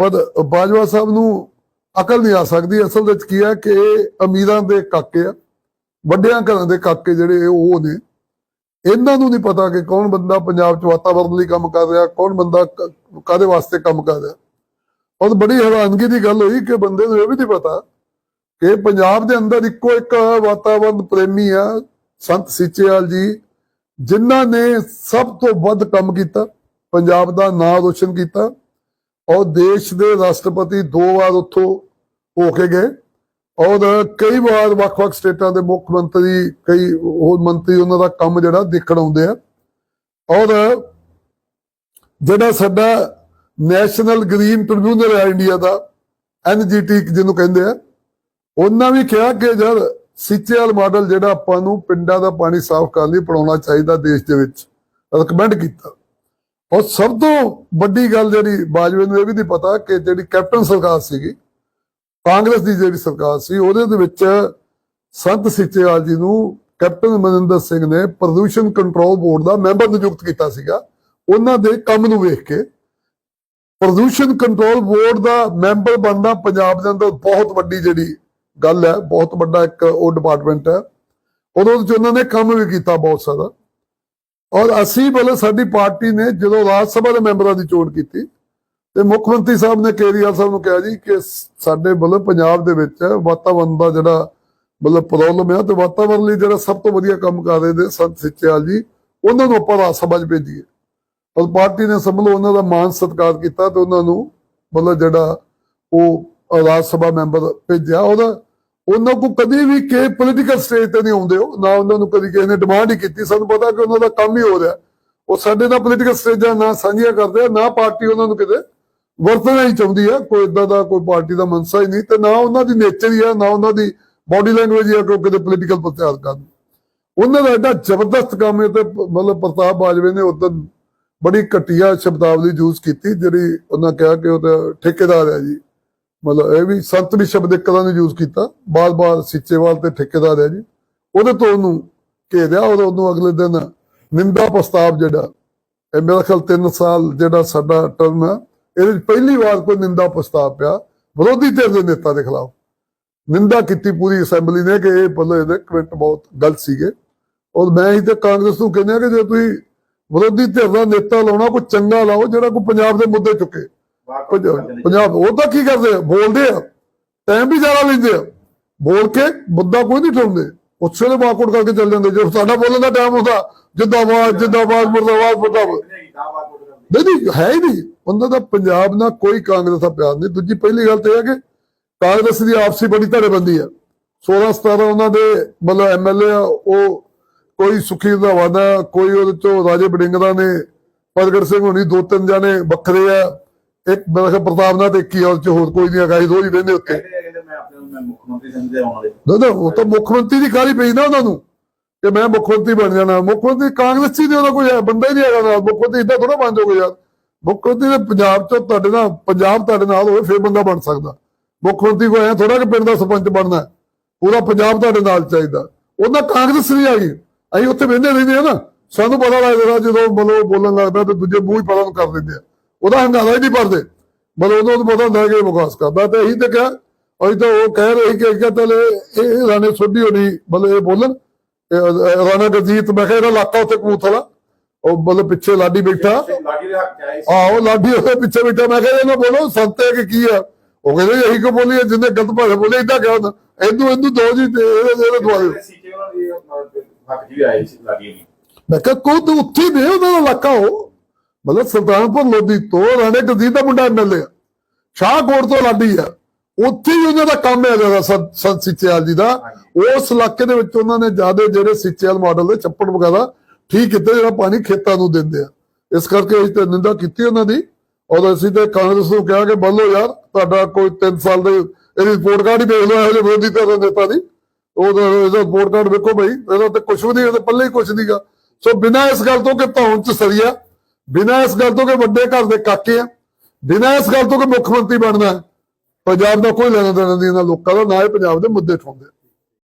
ਪਰ ਬਾਜਵਾ ਸਾਹਿਬ ਨੂੰ ਅਕਲ ਨਹੀਂ ਆ ਸਕਦੀ। ਅਸਲ ਵਿੱਚ ਕੀ ਹੈ ਕਿ ਇਹ ਅਮੀਰਾਂ ਦੇ ਕਾਕੇ ਆ, ਵੱਡਿਆਂ ਘਰਾਂ ਦੇ ਕਾਕੇ ਜਿਹੜੇ ਉਹ ਨੇ। ਇਹਨਾਂ ਨੂੰ ਨਹੀਂ ਪਤਾ ਕਿ ਕੌਣ ਬੰਦਾ ਪੰਜਾਬ 'ਚ ਵਾਤਾਵਰਨ ਲਈ ਕੰਮ ਕਰ ਰਿਹਾ, ਕੌਣ ਬੰਦਾ ਕ- ਕਾਹਦੇ ਵਾਸਤੇ ਕੰਮ ਕਰ ਰਿਹਾ। ਔਰ ਬੜੀ ਹੈਰਾਨਗੀ ਦੀ ਗੱਲ ਹੋਈ ਕਿ ਬੰਦੇ ਨੂੰ ਇਹ ਵੀ ਨਹੀਂ ਪਤਾ ਕਿ ਪੰਜਾਬ ਦੇ ਅੰਦਰ ਇੱਕੋ ਇੱਕ ਵਾਤਾਵਰਨ ਪ੍ਰੇਮੀ ਆ, ਸੰਤ ਸਿੱਚੇਵਾਲ ਜੀ, ਜਿਨ੍ਹਾਂ ਨੇ ਸਭ ਤੋਂ ਵੱਧ ਕੰਮ ਕੀਤਾ, ਪੰਜਾਬ ਦਾ ਨਾਮ ਰੋਸ਼ਨ ਕੀਤਾ। ਔਰ ਦੇਸ਼ ਦੇ ਰਾਸ਼ਟਰਪਤੀ ਦੋ ਵਾਰ ਉੱਥੋਂ ਹੋ ਕੇ ਗਏ। ਔਰ ਕਈ ਵਾਰ ਵੱਖ-ਵੱਖ ਸਟੇਟਾਂ ਦੇ ਮੁੱਖ ਮੰਤਰੀ, ਕਈ ਹੋਰ ਮੰਤਰੀ ਉਹਨਾਂ ਦਾ ਕੰਮ ਜਿਹੜਾ ਦੇਖਣ ਆਉਂਦੇ ਆ। ਔਰ ਜਿਹੜਾ ਸਾਡਾ ਨੈਸ਼ਨਲ ਗ੍ਰੀਨ ਟ੍ਰਿਬਿਊਨਲ ਹੈ ਇੰਡੀਆ ਦਾ ਐਨਜੀਟੀ ਜਿਹਨੂੰ ਕਹਿੰਦੇ ਆ, ਉਹਨਾਂ ਵੀ ਕਿਹਾ ਕਿ ਜਦ ਸਿੱਚੇਵਾਲ ਮਾਡਲ ਜਿਹੜਾ ਆਪਾਂ ਨੂੰ ਪਿੰਡਾਂ ਦਾ ਪਾਣੀ ਸਾਫ਼ ਕਰਨ ਲਈ ਪੜਾਉਣਾ ਚਾਹੀਦਾ ਦੇਸ਼ ਦੇ ਵਿੱਚ। ਰეკਮੈਂਡ ਕੀਤਾ। ਔਰ ਸਭ ਤੋਂ ਵੱਡੀ ਗੱਲ ਜਿਹੜੀ ਬਾਜਵੇ ਨੂੰ ਇਹ ਵੀ ਨਹੀਂ ਪਤਾ ਕਿ ਜਿਹੜੀ ਕੈਪਟਨ ਸਰਕਾਰ ਸੀਗੀ, ਕਾਂਗਰਸ ਦੀ ਜਿਹੜੀ ਸਰਕਾਰ ਸੀ, ਉਹਦੇ ਦੇ ਵਿੱਚ ਸੰਤ ਸਿੱਚੇਵਾਲ ਜੀ ਨੂੰ ਕੈਪਟਨ ਮਨਿੰਦਰ ਸਿੰਘ ਨੇ ਪ੍ਰਦੂਸ਼ਣ ਕੰਟਰੋਲ ਬੋਰਡ ਦਾ ਮੈਂਬਰ ਨਿਯੁਕਤ ਕੀਤਾ ਸੀਗਾ। ਉਹਨਾਂ ਦੇ ਕੰਮ ਨੂੰ ਵੇਖ ਕੇ ਪ੍ਰਦੂਸ਼ਣ ਕੰਟਰੋਲ ਬੋਰਡ ਦਾ ਮੈਂਬਰ ਬਣਨਾ ਪੰਜਾਬ ਦੇ ਅੰਦਰ ਬਹੁਤ ਵੱਡੀ ਜਿਹੜੀ ਗੱਲ ਹੈ, ਬਹੁਤ ਵੱਡਾ ਇੱਕ ਉਹ ਡਿਪਾਰਟਮੈਂਟ ਹੈ। ਉਹਦੇ ਵਿੱਚ ਉਹਨਾਂ ਨੇ ਕੰਮ ਵੀ ਕੀਤਾ ਬਹੁਤ ਸਾਰਾ। ਔਰ ਅਸੀਂ ਬਲੇ ਸਾਡੀ ਪਾਰਟੀ ਨੇ ਜਦੋਂ ਰਾਜ ਸਭਾ ਦੇ ਮੈਂਬਰਾਂ ਦੀ ਚੋਣ ਕੀਤੀ, ਤੇ ਮੁੱਖ ਮੰਤਰੀ ਸਾਹਿਬ ਨੇ ਕੇਜਰੀਵਾਲ ਸਾਹਿਬ ਨੂੰ ਕਿਹਾ ਜੀ ਕਿ ਸਾਡੇ ਵੱਲੋਂ ਪੰਜਾਬ ਦੇ ਵਿੱਚ ਵਾਤਾਵਰਣ ਦਾ ਜਿਹੜਾ ਮਤਲਬ ਪ੍ਰੋਬਲਮ ਹੈ ਤੇ ਵਾਤਾਵਰਣ ਲਈ ਜਿਹੜਾ ਸਭ ਤੋਂ ਵਧੀਆ ਕੰਮ ਕਰ ਰਹੇ ਨੇ ਸੰਤ ਸਿੱਚੇਵਾਲ ਜੀ, ਉਹਨਾਂ ਨੂੰ ਆਪਾਂ ਰਾਜ ਸਭਾ 'ਚ ਭੇਜੀਏ। ਔਰ ਪਾਰਟੀ ਨੇ ਸਮਝ ਲਓ ਉਹਨਾਂ ਦਾ ਮਾਨ ਸਤਿਕਾਰ ਕੀਤਾ ਤੇ ਉਹਨਾਂ ਨੂੰ ਮਤਲਬ ਜਿਹੜਾ ਉਹ ਰਾਜ ਸਭਾ ਮੈਂਬਰ ਭੇਜਿਆ। ਉਹਦਾ ਉਹਨਾਂ ਕੋ ਕਦੇ ਵੀ ਕਿ ਪੋਲੀਟੀਕਲ ਸਟੇਜ ਤੇ ਨਹੀਂ ਆਉਂਦੇ ਉਹ, ਨਾ ਉਹਨਾਂ ਨੂੰ ਕਦੀ ਕਿਸੇ ਨੇ ਡਿਮਾਂਡ ਹੀ ਕੀਤੀ। ਸਾਨੂੰ ਪਤਾ ਕਿ ਉਹਨਾਂ ਦਾ ਕੰਮ ਹੀ ਹੋ ਰਿਹਾ। ਉਹ ਸਾਡੇ ਨਾਲ ਪੋਲੀਟੀਕਲ ਸਟੇਜਾਂ ਨਾ ਸਾਂਝੀਆਂ ਕਰਦੇ ਨਾ ਪਾਰਟੀ ਉਹਨਾਂ ਨੂੰ ਕਿਤੇ ਵਰਤਣਾ ਹੀ ਚਾਹੁੰਦੀ ਆ। ਕੋਈ ਇਦਾਂ ਦਾ ਕੋਈ ਪਾਰਟੀ ਦਾ ਮਨਸਾ ਹੀ ਨਹੀਂ ਤੇ ਨਾ ਉਹਨਾਂ ਦੀ ਨੇਚਰ ਹੀ ਆ, ਨਾ ਉਹਨਾਂ ਦੀ ਬਾਡੀ ਲੈਂਗੁਏਜ ਹੀ ਆ ਕਿ ਉਹ ਕਿਤੇ ਪੋਲੀਟੀਕਲ ਪ੍ਰਚਾਰ ਕਰਨ। ਉਹਨਾਂ ਦਾ ਐਡਾ ਜ਼ਬਰਦਸਤ ਕੰਮ ਹੈ ਤੇ ਮਤਲਬ ਪ੍ਰਤਾਪ ਬਾਜਵੇ ਨੇ ਉਦੋਂ ਬੜੀ ਘਟੀਆ ਸ਼ਬਦਾਵਲੀ ਯੂਜ਼ ਕੀਤੀ, ਜਿਹੜੀ ਉਹਨਾਂ ਕਿਹਾ ਕਿ ਉਹ ਤਾਂ ਠੇਕੇਦਾਰ ਹੈ ਜੀ। ਮਤਲਬ ਇਹ ਵੀ ਸੰਤ ਵੀ ਸ਼ਬਦ ਇੱਕ ਤਰ੍ਹਾਂ ਯੂਜ਼ ਕੀਤਾ। ਬਾਰ-ਬਾਰ ਸਿੱਚੇਵਾਲ ਤੇ ਠੇਕੇਦਾਰ ਹੈ ਜੀ। ਉਹਦੇ ਤੋਂ ਉਹਨੂੰ ਘੇਰਿਆ ਔਰ ਉਹਨੂੰ ਅਗਲੇ ਦਿਨ ਨਿੰਦਾ ਪ੍ਰਸਤਾਵ ਜਿਹੜਾ, ਇਹ ਮੇਰਾ ਖਿਆਲ 3 ਸਾਲ ਜਿਹੜਾ ਸਾਡਾ ਟਰਮ ਹੈ, ਇਹਦੇ ਵਿੱਚ ਪਹਿਲੀ ਵਾਰ ਕੋਈ ਨਿੰਦਾ ਪ੍ਰਸਤਾਵ ਪਿਆ, ਵਿਰੋਧੀ ਧਿਰ ਦੇ ਨੇਤਾ ਦੇ ਖਿਲਾਫ। ਨਿੰਦਾ ਕੀਤੀ ਪੂਰੀ ਅਸੈਂਬਲੀ ਨੇ ਕਿ ਇਹ ਪੱਲੇ ਇਹਦੇ ਕਮੈਂਟ ਬਹੁਤ ਗਲਤ ਸੀਗੇ। ਔਰ ਮੈਂ ਹੀ ਤੇ ਕਾਂਗਰਸ ਨੂੰ ਕਹਿੰਦਾ ਕਿ ਜੇ ਤੁਸੀਂ ਵਿਰੋਧੀ ਧਿਰ ਦਾ ਨੇਤਾ ਲਾਉਣਾ, ਕੋਈ ਚੰਗਾ ਲਾਓ, ਜਿਹੜਾ ਕੋਈ ਪੰਜਾਬ ਦੇ ਮੁੱਦੇ ਚੁੱਕੇ। ਪੰਜਾਬ ਉਹ ਤਾਂ ਕੀ ਕਰਦੇ ਆ? ਬੋਲਦੇ ਆ। ਟਾਈਮ ਵੀ ਜ਼ਿਆਦਾ ਲੈਂਦੇ ਆ। ਬੋਲ ਕੇ ਮੁੱਦਾ ਕੋਈ ਨਹੀਂ ਠਾਉਂਦੇ ਉਸੇ ਵੇਲੇ ਵਾਕਆਊਟ ਕਰਕੇ ਚੱਲ ਜਾਂਦੇ। ਜੇ ਸਾਡਾ ਬੋਲਣ ਦਾ ਟਾਈਮ ਹੁੰਦਾ ਜਿੱਦਾਬਾਦ ਜਿੱਦਾਬਾਦ ਮੁਰਦਾਬਾਦ ਮੁਰਦਾਬਾਦ। ਨਹੀਂ ਨਹੀਂ ਹੈ ਹੀ ਨਹੀਂ। ਉਹਨਾਂ ਦਾ ਪੰਜਾਬ ਨਾਲ ਕੋਈ ਕਾਂਗਰਸ ਦਾ ਪਿਆਰ ਨਹੀਂ। ਦੂਜੀ ਪਹਿਲੀ ਗੱਲ ਤੇ ਹੈ ਕਿ ਕਾਂਗਰਸ ਦੀ ਆਪਸੀ ਬੜੀ ਧੜੇਬੰਦੀ ਆ। 16 17 ਉਹਨਾਂ ਦੇ ਮਤਲਬ ਐਮਐਲਏ ਉਹ ਕੋਈ ਸੁਖੀ ਦਾ ਵਾਦਾ ਕੋਈ ਉਹਦੇ ਚੋਂ ਰਾਜੇ ਬਡਿੰਗਰਾ ਨੇ ਪ੍ਰਗਟ ਸਿੰਘ ਹੋਣੀ ਦੋ ਤਿੰਨ ਜਾਣੇ ਵੱਖਰੇ ਆ। ਇੱਕ ਮੇਰਾ ਖਿਆਲ ਪ੍ਰਤਾਪ ਨਾਲ ਤੇ ਇੱਕ ਹੀ ਚ ਹੋਰ ਕੋਈ ਨਹੀਂ ਹੈਗਾ ਇਹ ਰੋਜ਼ ਹੀ ਰਹਿੰਦੇ ਉੱਤੇ ਨੂੰ ਮੈਂ ਮੁੱਖ ਮੰਤਰੀ ਸਮਝਦੇ ਆਉਣ ਵਾਲੇ। ਨਾ ਨਾ ਉਹ ਤਾਂ ਮੁੱਖ ਮੰਤਰੀ ਦੀ ਕਾਲੀ ਪਈ ਨਾ ਉਹਨਾਂ ਨੂੰ ਕਿ ਮੈਂ ਮੁੱਖ ਮੰਤਰੀ ਬਣ ਜਾਣਾ। ਮੁੱਖ ਮੰਤਰੀ ਕਾਂਗਰਸੀ ਦੇ ਉਹਦਾ ਕੋਈ ਹੈ, ਬੰਦਾ ਹੀ ਨਹੀਂ ਹੈਗਾ ਨਾਲ। ਮੁੱਖ ਮੰਤਰੀ ਇਦਾਂ ਥੋੜਾ ਬਣ ਜਾਓਗੇ ਯਾਰ। ਮੁੱਖ ਮੰਤਰੀ ਦੇ ਪੰਜਾਬ ਚੋਂ ਤੁਹਾਡੇ ਨਾਲ ਪੰਜਾਬ ਤੁਹਾਡੇ ਨਾਲ ਹੋਵੇ ਫਿਰ ਬੰਦਾ ਬਣ ਸਕਦਾ। ਮੁੱਖ ਮੰਤਰੀ ਕੋਈ ਐ ਥੋੜਾ ਕਿ ਪਿੰਡ ਦਾ ਸਰਪੰਚ ਬਣਨਾ ਹੈ। ਪੂਰਾ ਪੰਜਾਬ ਤੁਹਾਡੇ ਨਾਲ ਚਾਹੀਦਾ। ਉਹਨਾਂ ਕਾਂਗਰਸ ਨਹੀਂ ਆਈ ਅਸੀਂ ਉੱਥੇ ਬਹਿੰਦੇ ਰਹਿੰਦੇ ਆ ਨਾ। ਸਾਨੂੰ ਪਤਾ ਲੱਗਦਾ ਜਦੋਂ ਮਤਲਬ ਬੋਲਣ ਲੱਗਦਾ ਤੇ ਦੂਜੇ ਮੂੰਹ ਹੀ ਨੂੰ ਕਰ ਦਿੰਦੇ ਆ। ਉਹਦਾ ਹੰਗਾਰਾ ਹੀ ਨਹੀਂ ਭਰਦੇ ਮਤਲਬ ਉਦੋਂ ਤਾਂ ਪਤਾ ਹੁੰਦਾ ਕਿ ਇਹ ਵਿਕਾਸ ਕਰਦਾ। ਤੇ ਇਹੀ ਤੇ ਕਿਹਾ ਅਸੀਂ ਤਾਂ ਉਹ ਕਹਿ ਰਹੇ ਕਿ ਕਿ ਤਲੇ ਇਹ ਰਾਣੇ ਸੋਢੀ ਹੋਣੀ ਮਤਲਬ ਇਹ ਬੋਲਣ। ਇਹ ਰਾਣਾ ਗਰਜੀਤ ਮੈਂ ਕਿਹਾ ਇਹਦਾ ਇਲਾਕਾ ਉੱਥੇ ਕਬੂਤਰਾ ਉਹ ਮਤਲਬ ਪਿੱਛੇ ਲਾਡੀ ਬੈਠਾ। ਆਹੋ ਲਾਡੀ ਉਹਦੇ ਪਿੱਛੇ ਬੈਠਾ। ਮੈਂ ਕਿਹਾ ਇਹਨਾਂ ਬੋਲੋ ਸੰਤੇ ਕਿ ਕੀ ਆ? ਉਹ ਕਹਿੰਦੇ ਅਸੀਂ ਕੋ ਬੋਲੀਏ? ਜਿੰਨੇ ਗਲਤ ਭਾਸ਼ਾ ਬੋਲੇ ਇਦਾਂ ਕਿਹਾ ਹੁੰਦਾ? ਇਹਨੂੰ ਇਹਨੂੰ ਦੋ ਜੀ ਤੇ ਇਹਦੇ ਇਹਦੇ ਦਵਾ ਦਿਓ। ਸੀਕੇ ਉਹਨਾਂ ਦੀ ਹੱਕ ਜੀ ਆਏ ਸੀ ਲਾਗੀ ਨਹੀਂ ਮੈਂ ਕਿਹਾ ਕੋਈ ਤੂੰ ਉੱਥੇ ਦੇ ਉਹਦਾ ਇਲਾਕਾ ਹੋ ਮਤਲਬ ਸੁਲਤਾਨਪੁਰ ਲੋਧੀ ਤੋਂ ਰਾਣੇ ਗਰਜੀਤ ਦਾ ਮੁੰਡਾ ਐਮਐਲਏ ਆ। ਸ਼ਾਹਕੋਟ ਤੋਂ ਲਾਡੀ ਆ। ਉੱਥੇ ਹੀ ਉਹਨਾਂ ਦਾ ਕੰਮ ਹੈ ਜਿਹੜਾ ਸੰਤ ਸਿੱਚੇਵਾਲ ਜੀ ਦਾ। ਉਸ ਇਲਾਕੇ ਦੇ ਵਿੱਚ ਉਹਨਾਂ ਨੇ ਜ਼ਿਆਦਾ ਜਿਹੜੇ ਸਿੱਚੇਵਾਲ ਮਾਡਲ ਦੇ ਛੱਪੜ ਵਗੈਰਾ ਠੀਕ ਕੀਤੇ ਜਿਹੜਾ ਪਾਣੀ ਖੇਤਾਂ ਨੂੰ ਦਿੰਦੇ ਆ। ਇਸ ਕਰਕੇ ਅਸੀਂ ਤੇ ਨਿੰਦਾ ਕੀਤੀ ਉਹਨਾਂ ਦੀ। ਔਰ ਅਸੀਂ ਤੇ ਕਾਂਗਰਸ ਨੂੰ ਕਿਹਾ ਕਿ ਬੱਲੋ ਯਾਰ ਤੁਹਾਡਾ ਕੋਈ 3 ਸਾਲ ਦੇ ਇਹਦੀ ਰਿਪੋਰਟ ਕਾਰਡ ਹੀ ਦੇਖ ਲਓ ਇਹੋ ਜਿਹੇ ਵਿਰੋਧੀ ਧਿਰ ਦੇ ਨੇਤਾ ਦੀ ਉਹਦਾ ਇਹਦਾ ਰਿਪੋਰਟ ਕਾਰਡ ਵੇਖੋ ਭਾਈ ਇਹਦਾ ਤੇ ਕੁਝ ਵੀ ਨਹੀਂ ਇਹਦੇ ਪੱਲੇ ਹੀ ਕੁਝ ਨਹੀਂਗਾ ਸੋ ਬਿਨਾਂ ਇਸ ਗੱਲ ਤੋਂ ਕਿ ਧੌਣ ਚ ਸਰੀਆ ਬਿਨਾਂ ਇਸ ਗੱਲ ਤੋਂ ਕਿ ਵੱਡੇ ਘਰ ਦੇ ਕਾਕੇ ਆ, ਬਿਨਾਂ ਇਸ ਗੱਲ ਤੋਂ ਕਿ ਮੁੱਖ ਮੰਤਰੀ ਬਣਨਾ, ਪੰਜਾਬ ਦਾ ਕੋਈ ਲੈਣਾ ਦੇਣਾ ਨਹੀਂ ਇਹਨਾਂ ਲੋਕਾਂ ਦਾ, ਨਾ ਇਹ ਪੰਜਾਬ ਦੇ ਮੁੱਦੇ ਠਾਉਂਦੇ